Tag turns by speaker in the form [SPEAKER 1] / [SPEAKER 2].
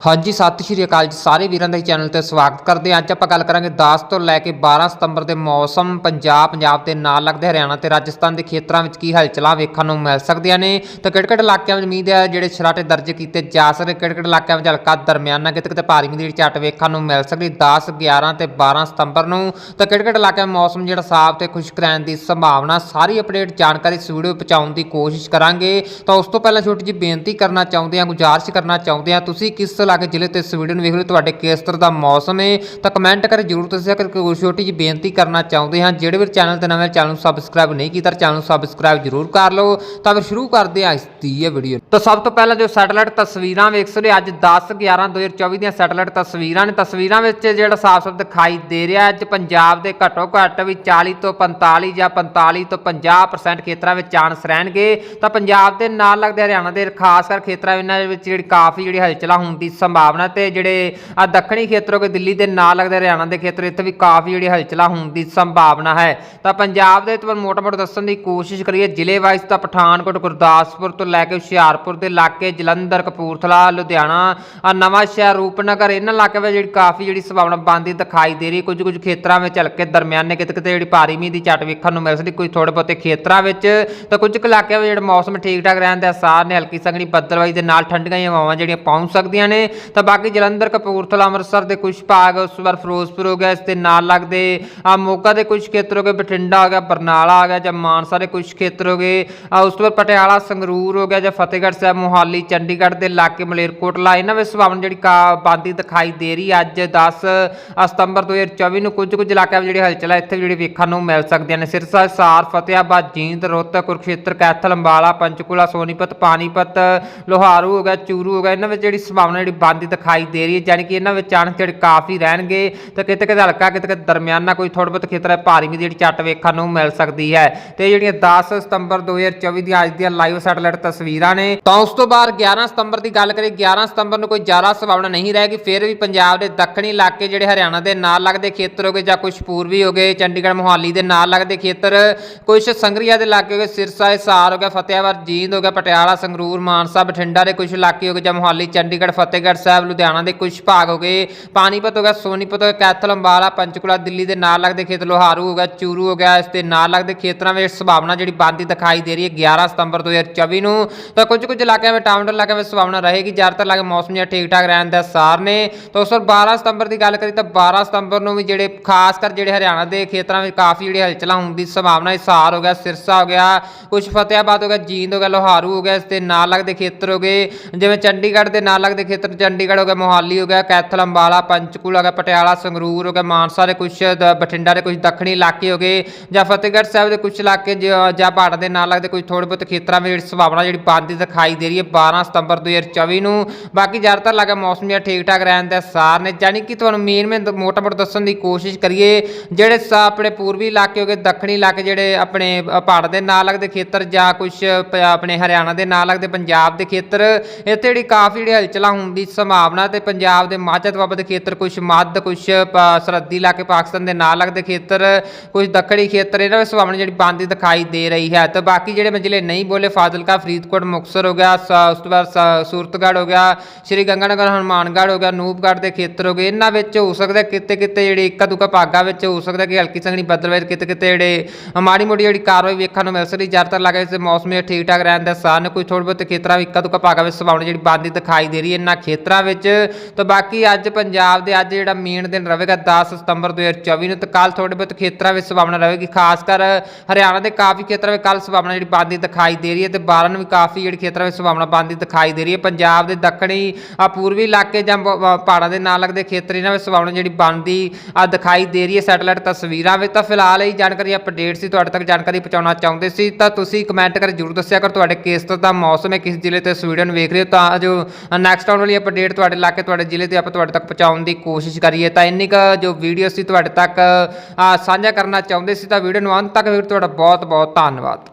[SPEAKER 1] ਹਾਂਜੀ, ਸਤਿ ਸ਼੍ਰੀ ਅਕਾਲ ਜੀ ਸਾਰੇ ਵੀਰਾਂ ਦਾ ਚੈਨਲ ਤੇ ਸਵਾਗਤ ਕਰਦੇ ਹਾਂ। ਅੱਜ ਆਪਾਂ ਗੱਲ ਕਰਾਂਗੇ 10 ਤੋਂ ਲੈ ਕੇ 12 ਸਤੰਬਰ ਦੇ ਮੌਸਮ, ਪੰਜਾਬ ਪੰਜਾਬ ਦੇ ਨਾਲ ਲੱਗਦੇ ਹਰਿਆਣਾ ਤੇ ਰਾਜਸਥਾਨ ਦੇ ਖੇਤਰਾਂ ਵਿੱਚ ਕੀ ਹਲਚਲਾਂ ਵੇਖਣ ਨੂੰ ਮਿਲ ਸਕਦੀਆਂ ਨੇ। ਤਾਂ ਕਿਹੜੇ ਕਿਹੜੇ ਇਲਾਕਿਆਂ ਵਿੱਚ ਮੀਂਹ ਦੇ ਜਿਹੜੇ ਛਰਾਟੇ ਦਰਜ ਕੀਤੇ ਜਾ ਸਕਦੇ ਕਿਹੜੇ ਕਿਹੜੇ ਇਲਾਕਿਆਂ ਵਿੱਚ ਹਲਕਾ ਦਰਮਿਆਨਾ ਕਿਤੇ ਕਿਤੇ ਭਾਰੀ ਮੀਂਹ ਦੀ ਝਟ ਵੇਖਣ ਨੂੰ ਮਿਲ ਸਕਦੀ। 10 11 ਤੇ 12 ਸਤੰਬਰ ਨੂੰ ਤਾਂ ਕਿਹੜੇ ਕਿਹੜੇ ਇਲਾਕਿਆਂ ਵਿੱਚ ਮੌਸਮ ਜਿਹੜਾ ਸਾਫ਼ ਤੇ ਖੁਸ਼ਕ ਰਹਿਣ ਦੀ ਸੰਭਾਵਨਾ, ਸਾਰੀ ਅਪਡੇਟ ਜਾਣਕਾਰੀ ਇਸ ਵੀਡੀਓ ਪਹੁੰਚਾਉਣ ਦੀ ਕੋਸ਼ਿਸ਼ ਕਰਾਂਗੇ। ਤਾਂ ਉਸ ਤੋਂ ਪਹਿਲਾਂ ਛੋਟੀ ਜਿਹੀ ਬੇਨਤੀ ਕਰਨਾ ਚਾਹੁੰਦੇ ਹਾਂ, ਗੁਜ਼ਾਰਿਸ਼ ਕਰਨਾ ਚਾਹੁੰਦੇ ਹਾਂ, ਤੁਸੀਂ ਕਿਸ ਇਲਾਕੇ ਜ਼ਿਲ੍ਹੇ ਤੇ ਇਸ ਨੂੰ ਵੇਖ ਰਹੇ ਤੁਹਾਡੇ ਕਿਸ ਤਰ੍ਹਾਂ ਦਾ ਮੌਸਮ ਹੈ ਤਾਂ ਕਮੈਂਟ ਕਰ ਜਰੂਰ ਤੁਸੀਂ ਕਰ ਕੋਈ ਛੋਟੀ ਜਿਹੀ ਬੇਨਤੀ ਕਰਨਾ ਚਾਹੁੰਦੇ ਹਾਂ। ਜਿਹੜੇ ਵੀ ਚੈਨਲ ਤੇ ਨਵੇਂ ਚੈਨਲ ਨੂੰ ਸਬਸਕ੍ਰਾਈਬ ਨਹੀਂ ਕੀਤਾ ਚੈਨਲ ਨੂੰ ਸਬਸਕ੍ਰਾਈਬ ਜਰੂਰ ਕਰ ਲਓ। ਤਾਂ ਫਿਰ ਸ਼ੁਰੂ ਕਰਦੇ ਹਾਂ ਇਸ ਦੀ ਇਹ ਵੀਡੀਓ ਤਾਂ ਸਭ ਤੋਂ ਪਹਿਲਾਂ ਜੋ ਸੈਟੇਲਾਈਟ ਤਸਵੀਰਾਂ ਵੇਖ ਸਕਦੇ ਹੋ, ਅੱਜ 10 11 2024 ਦੀਆਂ ਸੈਟੇਲਾਈਟ ਤਸਵੀਰਾਂ ਨੇ। ਤਸਵੀਰਾਂ ਵਿੱਚ ਜਿਹੜਾ ਸਾਫ਼-ਸਾਫ਼ ਦਿਖਾਈ ਦੇ ਰਿਹਾ ਅੱਜ ਪੰਜਾਬ ਦੇ ਘੱਟੋ ਘੱਟ ਵੀ 40 ਤੋਂ 45 ਜਾਂ 45 ਤੋਂ 50% ਖੇਤਰਾਂ ਵਿੱਚ ਚਾਂਸ ਰਹਿਣਗੇ। ਤਾਂ ਪੰਜਾਬ ਦੇ ਨਾਲ ਲੱਗਦੇ ਹਰਿਆਣਾ ਦੇ ਖਾਸ ਕਰ ਖੇਤਰਾਂ ਇਹਨਾਂ ਦੇ ਵਿੱਚ ਜਿਹੜੀ ਕਾਫੀ ਜਿਹੜੀ ਹਲਚਲਾਂ ਹੁੰਦੀ ਦੀ ਸੰਭਾਵਨਾ ਤੇ ਜਿਹੜੇ ਆ ਦੱਖਣੀ ਖੇਤਰੋਂ ਕੇ ਦਿੱਲੀ ਦੇ ਨਾਲ ਲੱਗਦੇ ਹਰਿਆਣਾ ਦੇ ਖੇਤਰ, ਇੱਥੇ ਵੀ ਕਾਫੀ ਜਿਹੜੀ ਹਲਚਲਾ ਹੋਣ ਦੀ ਸੰਭਾਵਨਾ ਹੈ। ਤਾਂ ਪੰਜਾਬ ਦੇ ਤੁਹਾਨੂੰ ਮੋਟਾ-ਮੋਟਾ ਦੱਸਣ ਦੀ ਕੋਸ਼ਿਸ਼ ਕਰੀਏ, ਜ਼ਿਲ੍ਹੇ ਵਾਈਜ਼ ਤਾਂ ਪਠਾਨਕੋਟ, ਗੁਰਦਾਸਪੁਰ ਤੋਂ ਲੈ ਕੇ ਹੁਸ਼ਿਆਰਪੁਰ ਦੇ ਇਲਾਕੇ, ਜਲੰਧਰ, ਕਪੂਰਥਲਾ, ਲੁਧਿਆਣਾ ਆ ਨਵਾਂ ਸ਼ਹਿਰ, ਰੂਪਨਗਰ, ਇਹਨਾਂ ਇਲਾਕਿਆਂ ਵਿੱਚ ਜਿਹੜੀ ਕਾਫੀ ਜਿਹੜੀ ਸੰਭਾਵਨਾ ਬਣਦੀ ਦਿਖਾਈ ਦੇ ਰਹੀ ਕੁਝ ਕੁਝ ਖੇਤਰਾਂ ਵਿੱਚ ਹਲਕੇ ਦਰਮਿਆਨੇ ਕਿਤੇ ਕਿਤੇ ਜਿਹੜੀ ਭਾਰੀ ਮੀਂਹ ਦੀ ਝਟ ਵੇਖਣ ਨੂੰ ਮਿਲ ਸਕਦੀ, ਕੁਝ ਥੋੜੇ ਬਹੁਤੇ ਖੇਤਰਾਂ ਵਿੱਚ। ਤਾਂ ਕੁਝ ਕੁ ਇਲਾਕਿਆਂ ਵਿੱਚ ਜਿਹੜਾ ਮੌਸਮ ਠੀਕ ਠਾਕ ਰਹਿਣ ਦੇ ਆਸਾਰ ਨੇ, ਹਲਕੀ ਸੰਘਣੀ ਬੱਦਲਵਾਈ ਦੇ ਨਾਲ ਠੰਡੀਆਂ ਜਿਹੀਆਂ ਹਵਾਵਾਂ ਜਿਹੜੀਆਂ ਪਹੁੰਚ ਸਕਦੀਆਂ ਨੇ। ਤਾਂ ਬਾਕੀ ਜਲੰਧਰ, ਕਪੂਰਥਲਾ, ਅੰਮ੍ਰਿਤਸਰ ਦੇ ਕੁਝ ਭਾਗ ਉਸ ਵਾਰ ਫਿਰੋਜ਼ਪੁਰ ਹੋ ਗਿਆ, ਇਸ ਦੇ ਨਾਲ ਲੱਗਦੇ ਆ ਮੋਗਾ ਦੇ ਕੁਝ ਖੇਤਰ ਹੋ ਗਏ, ਬਠਿੰਡਾ ਹੋ ਗਿਆ, ਬਰਨਾਲਾ ਆ ਗਿਆ ਜਾਂ ਮਾਨਸਾ ਦੇ ਕੁਝ ਖੇਤਰ ਹੋ ਗਏ ਆ ਉਸ ਤੋਂ ਬਾਅਦ ਪਟਿਆਲਾ, ਸੰਗਰੂਰ ਹੋ ਗਿਆ ਜਾਂ ਫਤਿਹਗੜ੍ਹ ਸਾਹਿਬ, ਮੋਹਾਲੀ, ਚੰਡੀਗੜ੍ਹ ਦੇ ਇਲਾਕੇ ਮਲੇਰਕੋਟਲਾ ਇਹਨਾਂ ਵਿੱਚ ਸੰਭਾਵਨਾ ਜਿਹੜੀ ਕਾ ਬਾਦੀ ਦਿਖਾਈ ਦੇ ਰਹੀ ਹੈ ਅੱਜ 10 ਸਤੰਬਰ 2024 ਨੂੰ ਕੁਝ ਕੁਝ ਇਲਾਕਿਆਂ ਵਿੱਚ ਜਿਹੜੀ ਹਲਚਲ ਹੈ ਇੱਥੇ ਜਿਹੜੀ ਵੇਖਣ ਨੂੰ ਮਿਲ ਸਕਦੀਆਂ ਨੇ, ਸਿਰਸਾ, ਸਾਰ ਫਤਿਆਬਾਦ ਜੀਂਦ ਰੋਹਤਕ ਕੁਰਕਸ਼ੇਤਰ, ਕੈਥਲ, ਅੰਬਾਲਾ, ਪੰਚਕੂਲਾ, ਸੋਨੀਪਤ, ਪਾਣੀਪਤ, ਲੋਹਾਰੂ ਹੋ ਗਿਆ, ਚੂਰੂ ਹੋ ਗਿਆ, ਇਹਨਾਂ ਵਿੱਚ ਜਿਹੜੀ ਸੰਭਾਵਨਾ ਜਿਹੜੀ ਬਣਦੀ ਦਿਖਾਈ ਦੇ ਰਹੀ ਹੈ ਯਾਨੀ ਕਿ ਇਹਨਾਂ ਵਿੱਚ ਚਾਂਸ ਕਾਫੀ ਰਹਿਣਗੇ ਤਾਂ ਕਿਤੇ ਕਿਤੇ ਹਲਕਾ, ਕਿਤੇ ਕਿਤੇ ਦਰਮਿਆਨਾ ਕੋਈ ਥੋੜਾ ਬਹੁਤ ਖੇਤਰ ਹੈ, ਭਾਰੀ ਵੀ ਜਿਹੜੀ ਝੱਟ ਵੇਖਣ ਨੂੰ ਮਿਲ ਸਕਦੀ ਹੈ। ਤੇ ਜਿਹੜੀਆਂ 10 ਸਤੰਬਰ 2024 ਦੀਆਂ ਅੱਜ ਦੀਆਂ ਲਾਈਵ ਸੈਟੇਲਾਈਟ ਤਸਵੀਰਾਂ ਨੇ, ਤਾਂ ਉਸ ਤੋਂ ਬਾਅਦ 11 ਸਤੰਬਰ ਦੀ ਗੱਲ ਕਰੀਏ 11 ਸਤੰਬਰ ਨੂੰ ਕੋਈ ਜ਼ਿਆਦਾ ਸੰਭਾਵਨਾ ਨਹੀਂ ਰਹੇਗੀ, ਫਿਰ ਵੀ ਪੰਜਾਬ ਦੇ ਦੱਖਣੀ ਇਲਾਕੇ ਜਿਹੜੇ ਹਰਿਆਣਾ ਦੇ ਨਾਲ ਲੱਗਦੇ ਖੇਤਰ ਹੋਗੇ ਜਾਂ ਕੁਝ ਪੂਰਬੀ ਹੋਗੇ ਚੰਡੀਗੜ੍ਹ, ਮੋਹਾਲੀ ਦੇ ਨਾਲ ਲੱਗਦੇ ਖੇਤਰ ਕੁਝ ਸੰਗਰੀਆ ਦੇ ਇਲਾਕੇ ਹੋਗੇ ਸਿਰਸਾ, ਹਿਸਾਰ ਹੋ ਗਿਆ ਫਤਿਆਬਾਦ ਜੀਂਦ ਹੋ ਗਿਆ, ਪਟਿਆਲਾ, ਸੰਗਰੂਰ, ਮਾਨਸਾ, ਬਠਿੰਡਾ ਦੇ ਕੁਝ ਇਲਾਕੇ ਹੋਗੇ ਜਾਂ ਮੋਹਾਲੀ, ਚੰਡੀਗੜ੍ਹ, ਫਤਿਹਗੜ੍ਹ ਸਾਹਿਬ, ਲੁਧਿਆਣਾ ਦੇ ਕੁਝ ਭਾਗ ਹੋ ਗਏ। ਪਾਣੀਪਤ ਹੋ ਗਿਆ, ਸੋਨੀਪਤ ਹੋ ਗਿਆ, ਕੈਥਲ, ਅੰਬਾਲਾ, ਪੰਚਕੂਲਾ, ਦਿੱਲੀ ਦੇ ਨਾਲ ਲੱਗਦੇ ਖੇਤਰ ਲੋਹਾਰੂ ਹੋ ਗਿਆ, ਚੂਰੂ ਹੋ ਗਿਆ, ਇਸ ਦੇ ਨਾਲ ਲੱਗਦੇ ਖੇਤਰਾਂ ਵਿੱਚ ਸੰਭਾਵਨਾ ਜਿਹੜੀ ਬੰਦੀ ਦਿਖਾਈ ਦੇ ਰਹੀ ਹੈ 11 ਸਤੰਬਰ 2024 ਨੂੰ। ਤਾਂ ਕੁਝ ਕੁਝ ਇਲਾਕਿਆਂ ਵਿੱਚ, ਟਾਊਨ ਇਲਾਕਿਆਂ ਵਿੱਚ ਸੰਭਾਵਨਾ ਰਹੇਗੀ। ਜ਼ਿਆਦਾਤਰ ਇਲਾਕੇ ਮੌਸਮ ਜਿਹੜਾ ਠੀਕ ਠਾਕ ਰਹਿਣ ਦਾ ਸਾਰ ਨੇ। ਤਾਂ ਉਸ ਤੋਂ 12 ਸਤੰਬਰ ਦੀ ਗੱਲ ਕਰੀ ਤਾਂ 12 ਸਤੰਬਰ ਨੂੰ ਵੀ ਜਿਹੜੇ, ਖਾਸ ਕਰ ਜਿਹੜੇ ਹਰਿਆਣਾ ਦੇ ਖੇਤਰਾਂ ਵਿੱਚ ਕਾਫੀ ਜਿਹੜੀ ਹਲਚਲਾਂ ਹੋਣ ਦੀ ਸੰਭਾਵਨਾ ਹਿਸਾਰ ਹੋ ਗਿਆ, ਸਿਰਸਾ ਹੋ ਗਿਆ ਕੁਝ ਫਤਿਆਬਾਦ ਹੋ ਗਿਆ, ਜੀਂਦ ਹੋ ਗਿਆ, ਲੋਹਾਰੂ ਹੋ ਗਿਆ, ਇਸ ਦੇ ਨਾਲ ਲੱਗਦੇ ਖੇਤਰ ਹੋ ਗਏ। ਜਿਵੇਂ ਚੰਡੀਗੜ੍ਹ ਦੇ ਨਾਲ ਲੱਗਦੇ ਖੇਤਰ ਚੰਡੀਗੜ੍ਹ ਹੋ ਗਿਆ ਮੋਹਾਲੀ ਹੋ ਗਿਆ ਕੈਥਲ ਅੰਬਾਲਾ ਪੰਚਕੂਲਾ ਹੋ ਗਿਆ ਪਟਿਆਲਾ ਸੰਗਰੂਰ ਹੋ ਗਿਆ ਮਾਨਸਾ ਦੇ ਕੁਝ ਦ- ਬਠਿੰਡਾ ਦੇ ਕੁਝ ਦੱਖਣੀ ਇਲਾਕੇ ਹੋ ਗਏ ਜਾਂ ਫਤਿਹਗੜ੍ਹ ਸਾਹਿਬ ਦੇ ਕੁਝ ਇਲਾਕੇ ਜ- ਜਾਂ ਭਾਰਤ ਦੇ ਨਾਲ ਲੱਗਦੇ ਕੁਝ ਥੋੜੇ ਬਹੁਤ ਖੇਤਰਾਂ ਵਿੱਚ ਜਿਹੜੀ ਸੰਭਾਵਨਾ ਜਿਹੜੀ ਬੰਦੀ ਦਿਖਾਈ ਦੇ ਰਹੀ ਹੈ 12 ਸਤੰਬਰ 2024 ਨੂੰ। ਬਾਕੀ ਜ਼ਿਆਦਾਤਰ ਲੱਗਾ ਮੌਸਮ ਜਿਹੜਾ ਠੀਕ ਠਾਕ ਰਹਿਣ ਦਾ ਸਾਰ ਨੇ। ਜਾਨੀ ਕਿ ਤੁਹਾਨੂੰ ਮੇਨ ਮੇਨ ਮੋਟਾ ਮੋਟਾ ਦੱਸਣ ਦੀ ਕੋਸ਼ਿਸ਼ ਕਰੀਏ ਜਿਹੜੇ ਸ- ਆਪਣੇ ਪੂਰਬੀ ਇਲਾਕੇ ਹੋ ਗਏ ਦੱਖਣੀ ਇਲਾਕੇ ਜਿਹੜੇ ਆਪਣੇ ਅ, ਪਹਾੜ ਦੇ ਨਾਲ ਲੱਗਦੇ ਖੇਤਰ ਜਾਂ ਕੁਝ ਆਪਣੇ ਹਰਿਆਣਾ ਦੇ ਨਾਲ ਲੱਗਦੇ ਪੰਜਾਬ ਦੇ ਖੇਤਰ ਇੱਥੇ ਜਿਹੜੀ ਕਾਫੀ ਜਿਹੜੀ ਹਲਚਲਾਂ ਹੁੰਦੀ ਦੀ ਸੰਭਾਵਨਾ ਤੇ ਪੰਜਾਬ ਦੇ ਮਾਝਾ ਦੁਆਬਾ ਦੇ ਖੇਤਰ ਕੁਝ ਮੱਧ ਕੁਝ ਸਰਹੱਦੀ ਇਲਾਕੇ ਪਾਕਿਸਤਾਨ ਦੇ ਨਾਲ ਲੱਗਦੇ ਖੇਤਰ ਕੁਝ ਦੱਖਣੀ ਖੇਤਰ, ਇਹਨਾਂ ਵਿੱਚ ਸੰਭਾਵਨਾ ਜਿਹੜੀ ਬੰਦੀ ਦਿਖਾਈ ਦੇ ਰਹੀ ਹੈ। ਤੇ ਬਾਕੀ ਜਿਹੜੇ ਮੈਂ ਜ਼ਿਲ੍ਹੇ ਨਹੀਂ ਬੋਲੇ, ਫਾਜ਼ਿਲਕਾ, ਫਰੀਦਕੋਟ, ਮੁਕਤਸਰ ਹੋ ਗਿਆ, ਸ- ਉਸ ਤੋਂ ਬਾਅਦ ਸ- ਸੂਰਤਗੜ੍ਹ ਹੋ ਗਿਆ, ਸ਼੍ਰੀ ਗੰਗਾਨਗਰ, ਹਨੂਮਾਨਗੜ੍ਹ ਹੋ ਗਿਆ, ਨੂਪਗੜ੍ਹ ਦੇ ਖੇਤਰ ਹੋ ਗਏ, ਇਹਨਾਂ ਵਿੱਚ ਹੋ ਸਕਦਾ ਕਿਤੇ ਕਿਤੇ ਜਿਹੜੇ ਇੱਕਾ ਦੁੱਕਾ ਭਾਗਾਂ ਵਿੱਚ ਹੋ ਸਕਦਾ ਕਿ ਹਲਕੀ ਸੰਘਣੀ ਬੱਦਲ ਕਿਤੇ ਕਿਤੇ ਜਿਹੜੇ ਮਾੜੀ ਮੋਟੀ ਜਿਹੜੀ ਕਾਰਵਾਈ ਵੇਖਣ ਨੂੰ ਮਿਲ ਸਕਦੀ। ਜ਼ਿਆਦਾਤਰ ਲੱਗੇ ਇਸ ਮੌਸਮ ਜਿਹੜਾ ਠੀਕ ਠਾਕ ਰਹਿਣ ਦਾ ਸਾਨ ਕੋਈ ਥੋੜੇ ਬਹੁਤੇ ਖੇਤਰਾਂ ਵਿੱਚ ਇੱਕਾ ਦੁੱਕਾ ਭਾਗਾਂ ਵਿੱਚ ਸੰਭਾਵਨਾ ਜਿਹੜੀ ਬੰਦੀ ਦਿਖਾਈ ਦੇ ਰਹੀ ਹੈ, ਇਹਨਾਂ ਖੇਤਰ ਖੇਤਰਾਂ ਵਿੱਚ। ਤਾਂ ਬਾਕੀ ਅੱਜ ਪੰਜਾਬ ਦੇ ਅੱਜ ਜਿਹੜਾ ਮੇਨ ਦਿਨ ਰਹੇਗਾ 10 ਸਤੰਬਰ 2024 ਨੂੰ, ਤਾਂ ਕੱਲ ਥੋੜੇ ਬਹੁਤ ਖੇਤਰਾਂ ਵਿੱਚ ਸੰਭਾਵਨਾ ਰਹੇਗੀ, ਖਾਸ ਕਰ ਹਰਿਆਣਾ ਦੇ ਕਾਫੀ ਖੇਤਰਾਂ ਵਿੱਚ ਕੱਲ ਸੰਭਾਵਨਾ ਜਿਹੜੀ ਬੰਦੀ ਦਿਖਾਈ ਦੇ ਰਹੀ ਹੈ, ਤੇ 12 ਨੂੰ ਵੀ ਕਾਫੀ ਜਿਹੜੀ ਖੇਤਰਾਂ ਵਿੱਚ ਸੰਭਾਵਨਾ ਬੰਦੀ ਦਿਖਾਈ ਦੇ ਰਹੀ ਹੈ। ਪੰਜਾਬ ਦੇ ਦੱਖਣੀ ਆ ਪੂਰਬੀ ਇਲਾਕੇ ਜਾਂ ਪਹਾੜਾਂ ਦੇ ਨਾਲ ਲੱਗਦੇ ਖੇਤਰ ਇਹਨਾਂ ਵਿੱਚ ਸੰਭਾਵਨਾ ਜਿਹੜੀ ਬੰਦੀ ਆ ਦਿਖਾਈ ਦੇ ਰਹੀ ਹੈ ਸੈਟੇਲਾਈਟ ਤਸਵੀਰਾਂ ਵਿੱਚ। ਤਾਂ ਫਿਲਹਾਲ ਇਹ ਜਾਣਕਾਰੀ ਅਪਡੇਟ ਸੀ, ਤੁਹਾਡੇ ਤੱਕ ਜਾਣਕਾਰੀ ਪਹੁੰਚਾਉਣਾ ਚਾਹੁੰਦੇ ਸੀ। ਤਾਂ ਤੁਸੀਂ ਕਮੈਂਟ ਕਰ ਜਰੂਰ ਦੱਸਿਆ ਕਰ, ਤੁਹਾਡੇ ਕਿਸ ਦਾ ਮੌਸਮ ਹੈ, ਕਿਸ ਜ਼ਿਲ੍ਹੇ ਤੇ ਇਸ ਵੀਡੀਓ ਨੂੰ ਵੇਖ ਰਹੇ ਹੋ। ਤਾਂ ਜੋ ਨੈਕਸਟ ਆਉਣ ਵਾਲੀ ਅਪਡੇਟ ਤੁਹਾਡੇ ਇਲਾਕੇ, ਤੁਹਾਡੇ ਜ਼ਿਲ੍ਹੇ ਤੇ ਆਪਾਂ ਤੁਹਾਡੇ ਤੱਕ ਪਹੁੰਚਾਉਣ ਦੀ ਕੋਸ਼ਿਸ਼ ਕਰੀਏ। ਤਾਂ ਇੰਨੀ ਕੁ ਜੋ ਵੀਡੀਓ ਸੀ ਤੁਹਾਡੇ ਤੱਕ ਸਾਂਝਾ ਕਰਨਾ ਚਾਹੁੰਦੇ ਸੀ ਤਾਂ ਵੀਡੀਓ ਨੂੰ ਅੰਤ ਤੱਕ ਵੇਖ। ਤੁਹਾਡਾ ਬਹੁਤ ਬਹੁਤ ਧੰਨਵਾਦ।